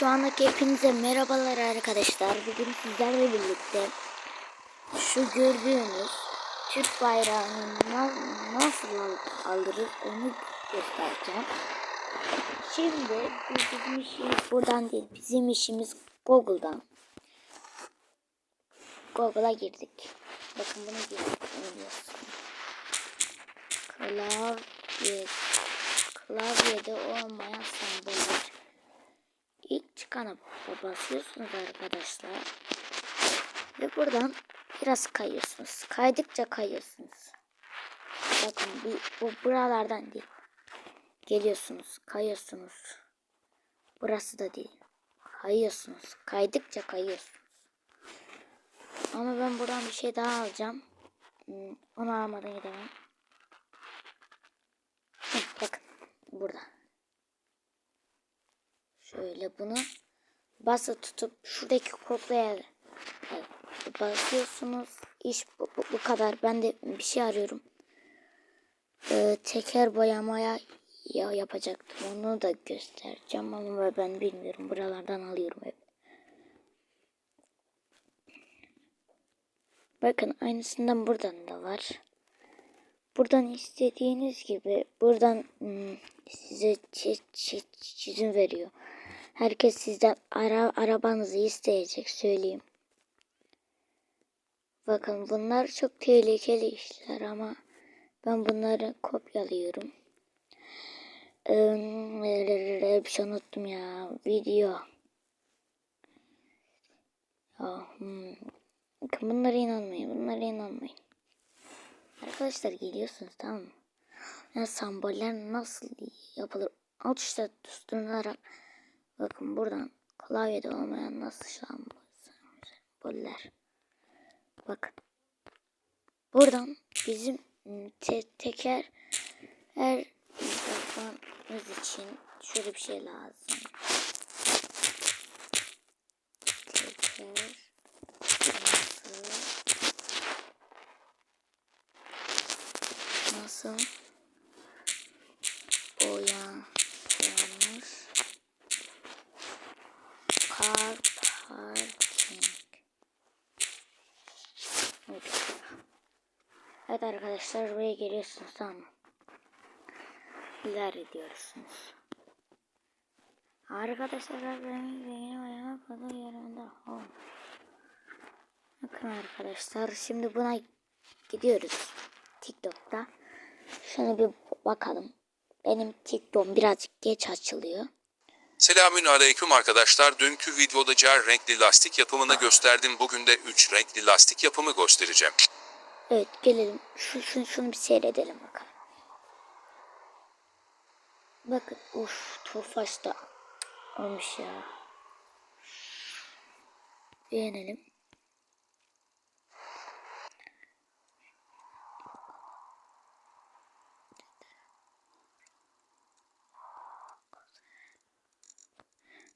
Şu andaki hepinize merhabalar arkadaşlar. Bugün sizlerle birlikte şu gördüğünüz Türk bayrağını na- nasıl al- alırız onu göstereceğim. Şimdi bizim işimiz buradan değil. Bizim işimiz Google'dan. Google'a girdik. Bakın bunu girdik. Klavye, klavyede olmayan semboller. İlk çıkana basıyorsunuz arkadaşlar. Ve buradan biraz kayıyorsunuz. Kaydıkça kayıyorsunuz. Bakın bir, bu buralardan değil. Geliyorsunuz, kayıyorsunuz. Burası da değil. Kayıyorsunuz. Kaydıkça kayıyorsunuz. Ama ben buradan bir şey daha alacağım. Hmm, Onu almadan gidemem. Bakın burada. Şöyle bunu bası tutup şuradaki koklaya evet, basıyorsunuz. İş bu, bu, bu kadar. Ben de bir şey arıyorum. Ee, teker boyamaya ya yapacaktım. Onu da göstereceğim ama ben bilmiyorum. Buralardan alıyorum hep. Bakın aynısından buradan da var. Buradan istediğiniz gibi buradan hmm, size çi- çi- çizim veriyor. Herkes sizden ara arabanızı isteyecek söyleyeyim. Bakın bunlar çok tehlikeli işler ama ben bunları kopyalıyorum. Ee, bir şey unuttum ya. Video. Ya, hmm. Bakın bunlara inanmayın. Bunlara inanmayın. Arkadaşlar geliyorsunuz tamam mı? Yani semboller nasıl yapılır? Alt tuşa tutunarak bakın buradan klavyede olmayan nasıl semboller. Bakın. Buradan bizim te teker her yapmamız için şöyle bir şey lazım. Teker nasıl nasıl evet. arkadaşlar buraya geliyorsunuz tamam mı? ilerliyorsunuz arkadaşlar benim zengin ayağına kadar yanımda oh. bakın arkadaşlar şimdi buna gidiyoruz TikTok'ta şunu bir bakalım benim TikTok'um birazcık geç açılıyor. Selamün aleyküm arkadaşlar. Dünkü videoda car renkli lastik yapımını gösterdim. Bugün de 3 renkli lastik yapımı göstereceğim. Evet gelelim. Şu, şunu, şunu bir seyredelim bakalım. Bakın uf Tofaş da olmuş ya. Beğenelim.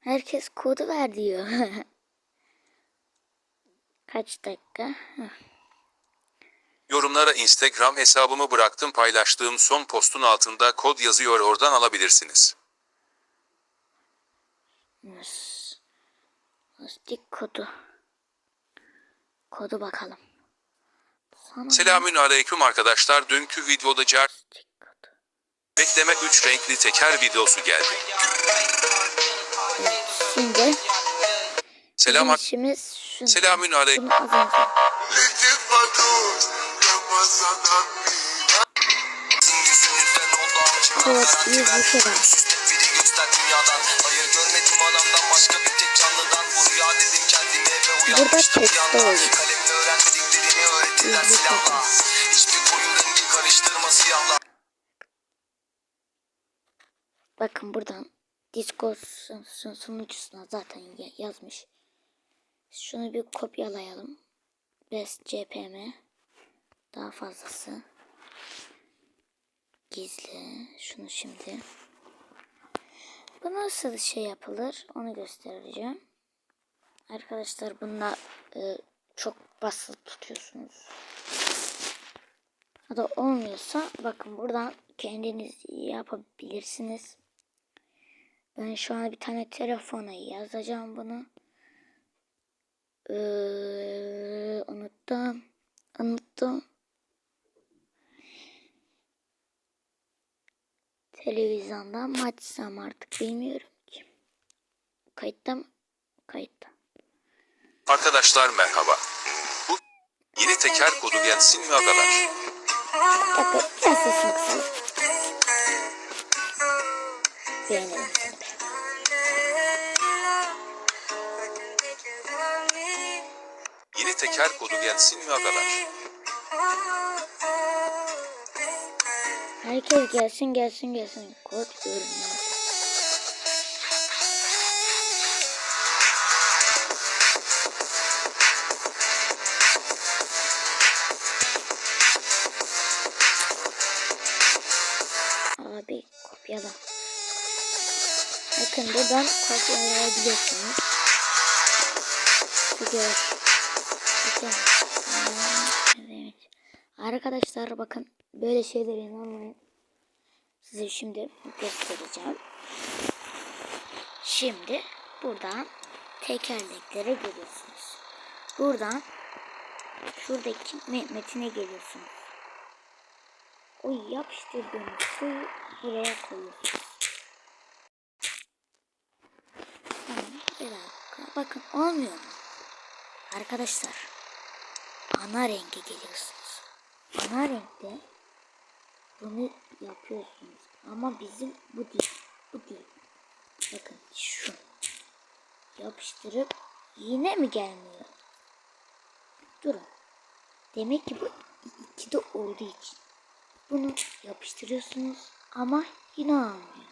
Herkes kodu ver diyor. Kaç dakika? Yorumlara Instagram hesabımı bıraktım. Paylaştığım son postun altında kod yazıyor. Oradan alabilirsiniz. Lastik kodu. Kodu bakalım. Sana Selamün aleyküm arkadaşlar. Dünkü videoda car bekleme 3 renkli teker videosu geldi. Şimdi. Selam bizim işimiz şu. Selamün aleyküm. Evet, iyi şey var. Biri göster dünyadan. Hayır görmedim anamdan. Başka bir tek canlıdan. Bu ve Burada tekste İyi bir şey Bakın buradan Discord sun- sun- sunucusuna zaten ya- yazmış. Şunu bir kopyalayalım. Best CPM. Daha fazlası. Gizli. Şunu şimdi. Bu nasıl şey yapılır onu göstereceğim. Arkadaşlar bununla e, çok basılı tutuyorsunuz. Ya da olmuyorsa bakın buradan kendiniz yapabilirsiniz. Ben şu an bir tane telefona yazacağım bunu. Ee, unuttum. Unuttum. Televizyondan mı açsam artık bilmiyorum ki. Kayıtta mı? Kayıtta. Arkadaşlar merhaba. Bu yeni teker kodu gelsin mi? Bir dakika biraz sesini kısalım. Beğenelim teker kodu gelsin mi agalar? Herkes gelsin gelsin gelsin. Kod ürünler. Abi kopyala. Bakın buradan kopyalayabiliyorsunuz. Gidiyor. Arkadaşlar bakın böyle şeylere inanmayın. Size şimdi göstereceğim. Şimdi buradan tekerleklere geliyorsunuz. Buradan şuradaki me- metine geliyorsunuz. O yapıştırdığınız suyu buraya koyuyorsunuz. Tamam bir dakika. Bakın olmuyor mu? Arkadaşlar ana renge geliyorsunuz. Ana renkte bunu yapıyorsunuz. Ama bizim bu değil. Bu değil. Bakın şu. Yapıştırıp yine mi gelmiyor? Durun. Demek ki bu ikide olduğu için. Bunu yapıştırıyorsunuz ama yine olmuyor.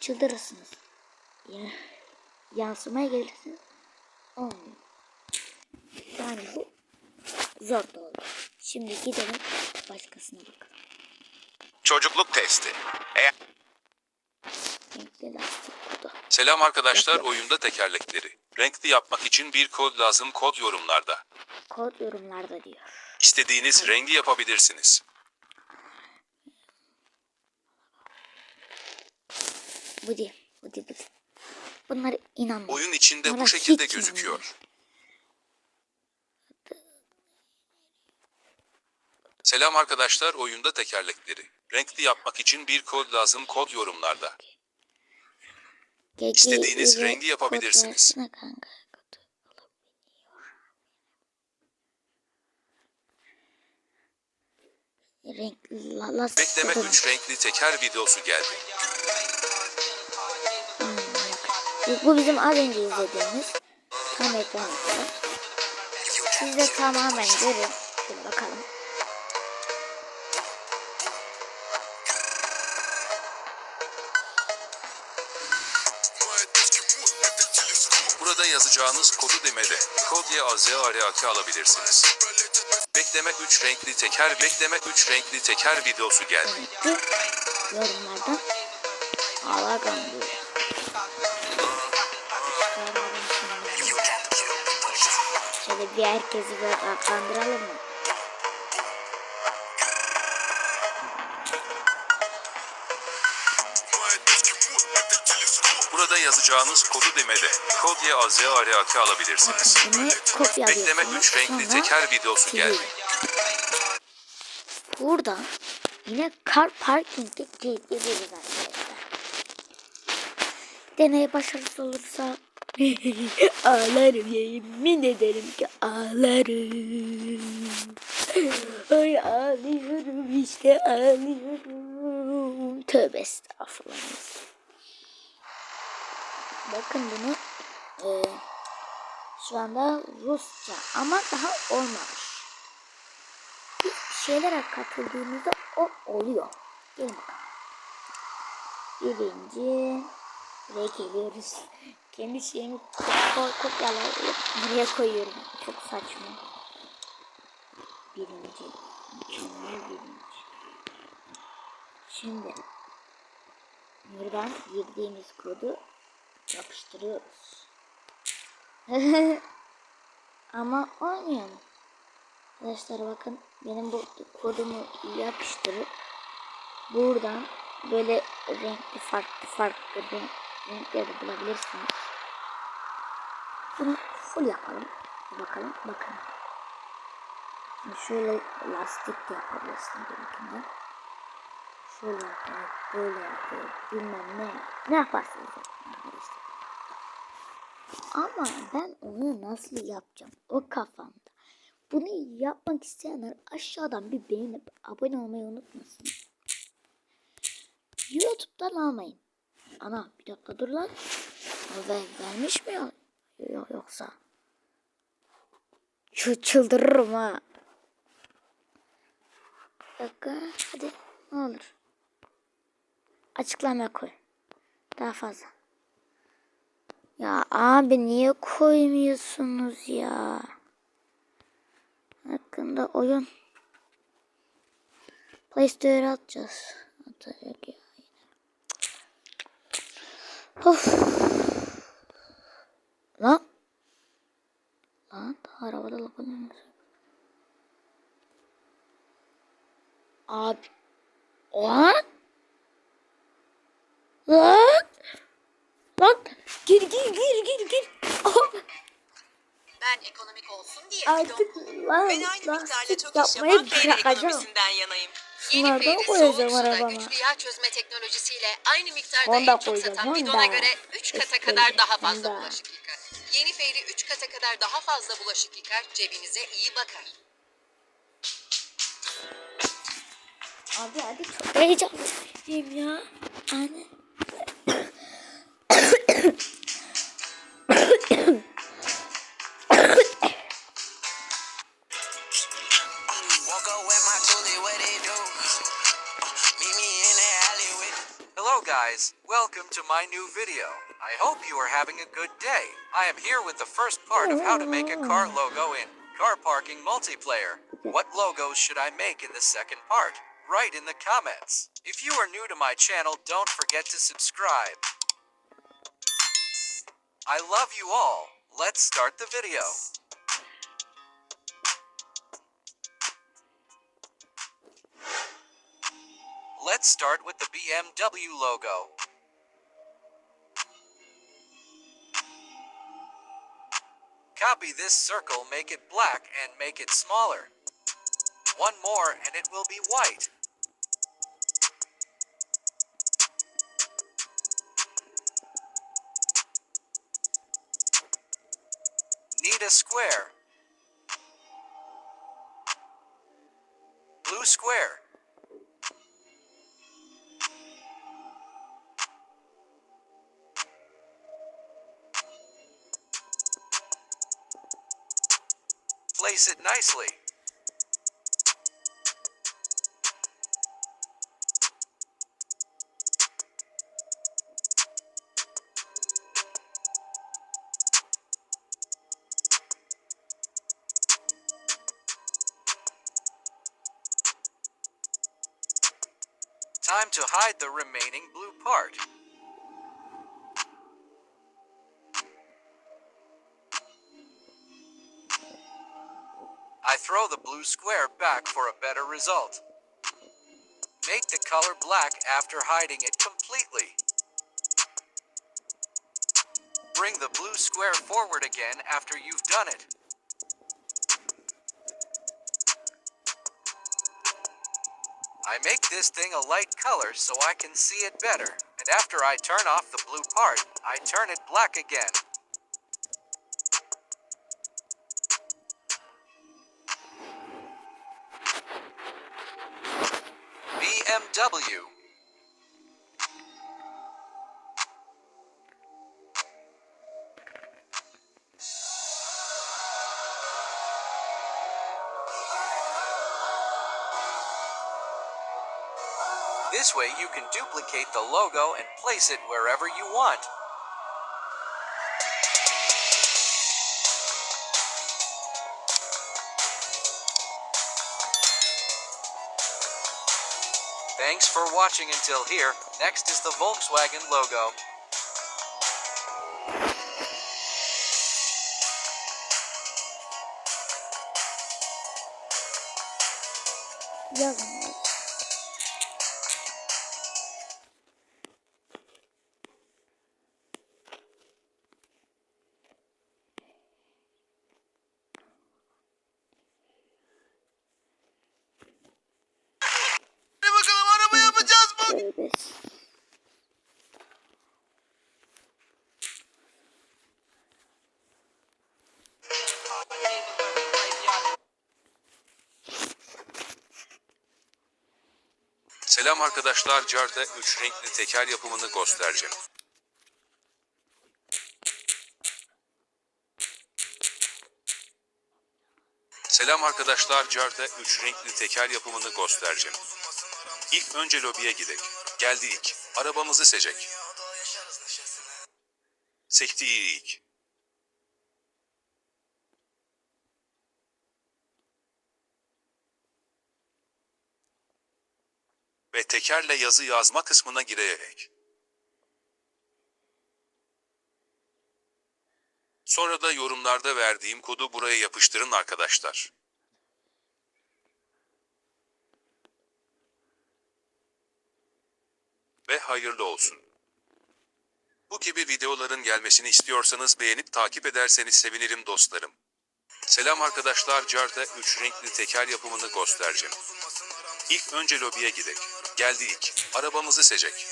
Çıldırırsınız. Ya, yansımaya gelirsiniz. Olmuyor. Yani bu zor da. Şimdi gidelim başkasına bakalım. Çocukluk testi. Eğer Renkli lastik kodu. Selam arkadaşlar oyunda tekerlekleri. Renkli yapmak için bir kod lazım kod yorumlarda. Kod yorumlarda diyor. İstediğiniz rengi yapabilirsiniz. Bu değil. Bu değil. bu değil. Bunları inanmayın. Oyun içinde Bana bu şekilde gözüküyor. Selam arkadaşlar oyunda tekerlekleri. Renkli yapmak için bir kod lazım kod yorumlarda. Gece İstediğiniz ile rengi yapabilirsiniz. kod versene kanka. Kod alabiliyor. Renkli la, lastik Bekleme kodu. 3 renkli teker videosu geldi. Hmm, yok. Bu, bizim az önce izlediğimiz tam ekran ekran. Siz de tamamen görün. Şöyle bakalım. Burada yazacağınız kodu demede kod YAZARAK alabilirsiniz. Bekleme 3 renkli teker bekleme 3 renkli teker videosu geldi. Yorumlardan Alagan diyor. Şöyle bir herkesi böyle kandıralım mı? Burada yazacağınız kodu demede kod YAZARAK alabilirsiniz. Bekleme 3 renkli teker videosu geldi. Buradan yine car parking'de geliyoruz arkadaşlar. Deney başarısız olursa ağlarım yemin ederim ki ağlarım. Ay ağlıyorum işte ağlıyorum. Tövbe estağfurullah. Bakın bunu e, şu anda Rusça ama daha olmamış bir şeylere katıldığımızda o oluyor. Gelin bakalım. Birinci buraya geliyoruz. Kendi şeyimi ko- kopyalayıp buraya koyuyorum. Çok saçma. Birinci. Mükemmel birinci. Şimdi buradan girdiğimiz kodu yapıştırıyoruz. Ama olmuyor mu? Arkadaşlar bakın benim bu kodumu yapıştırıp buradan böyle renkli farklı farklı renk, renkleri bulabilirsiniz. Bunu full yapalım. Bakalım bakın. Şimdi şöyle lastik de yapabilirsin gerekinden. Şöyle yapıyor, böyle yapıyor, bilmem ne. Ne yaparsınız arkadaşlar. Ama ben onu nasıl yapacağım o kafamda. Bunu yapmak isteyenler aşağıdan bir beğenip abone olmayı unutmasın. YouTube'dan almayın. Ana bir dakika dur lan. Ver, vermiş mi yoksa. Şu çıldırırım ha. Dakika hadi ne olur. Açıklama koy. Daha fazla. Ya abi niye koymuyorsunuz ya? Hakkında oyun. Play Store'a atacağız. Atacak ya yine. Of. Lan. Lan daha arabada laf oynuyoruz. Abi. Lan. Lan. Gir gir gir gir gir. Ben ekonomik olsun diye Artık lan Ben aynı miktarla çok iş yapan bırakacağım. ekonomisinden yanayım. Yeni koyacağım soğuk suda güçlü yağ çözme teknolojisiyle aynı miktarda en çok satan bidona göre 3 kata kadar daha fazla bulaşık yıkar. Yeni Fairy 3 kata kadar daha fazla bulaşık yıkar, cebinize iyi bakar. Abi hadi çok heyecanlıyım ya. Anne. Guys, welcome to my new video. I hope you are having a good day. I am here with the first part of how to make a car logo in car parking multiplayer. What logos should I make in the second part? Write in the comments. If you are new to my channel, don't forget to subscribe. I love you all. Let's start the video. Let's start with the BMW logo. Copy this circle, make it black, and make it smaller. One more, and it will be white. Need a square. Blue square. Place it nicely. Time to hide the remaining blue part. Throw the blue square back for a better result. Make the color black after hiding it completely. Bring the blue square forward again after you've done it. I make this thing a light color so I can see it better, and after I turn off the blue part, I turn it black again. BMW. This way you can duplicate the logo and place it wherever you want. Thanks for watching until here. Next is the Volkswagen logo. Yazın. Selam arkadaşlar Car'da 3 renkli teker yapımını göstereceğim. Selam arkadaşlar Car'da 3 renkli teker yapımını göstereceğim. İlk önce lobiye gidelim. Geldik. Arabamızı seçecek. Sektik. Ve tekerle yazı yazma kısmına girerek. Sonra da yorumlarda verdiğim kodu buraya yapıştırın arkadaşlar. Ve hayırlı olsun. Bu gibi videoların gelmesini istiyorsanız beğenip takip ederseniz sevinirim dostlarım. Selam arkadaşlar Car'da 3 renkli teker yapımını göstereceğim. İlk önce lobiye gidelim. Geldik. Arabamızı seçecek.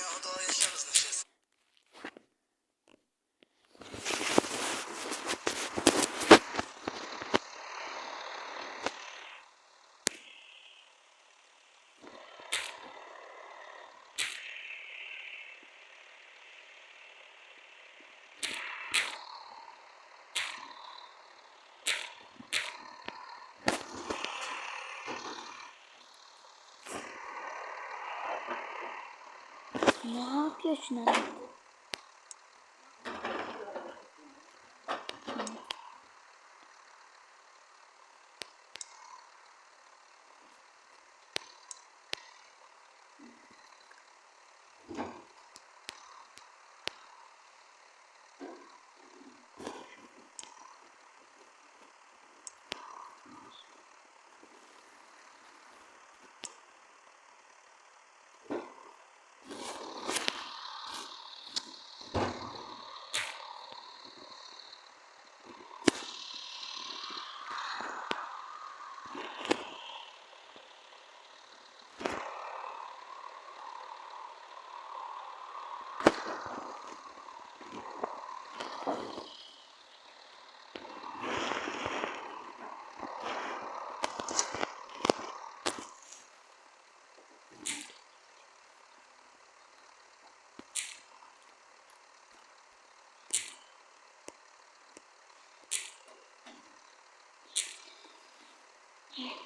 Ne yapıyorsun abi? Yeah.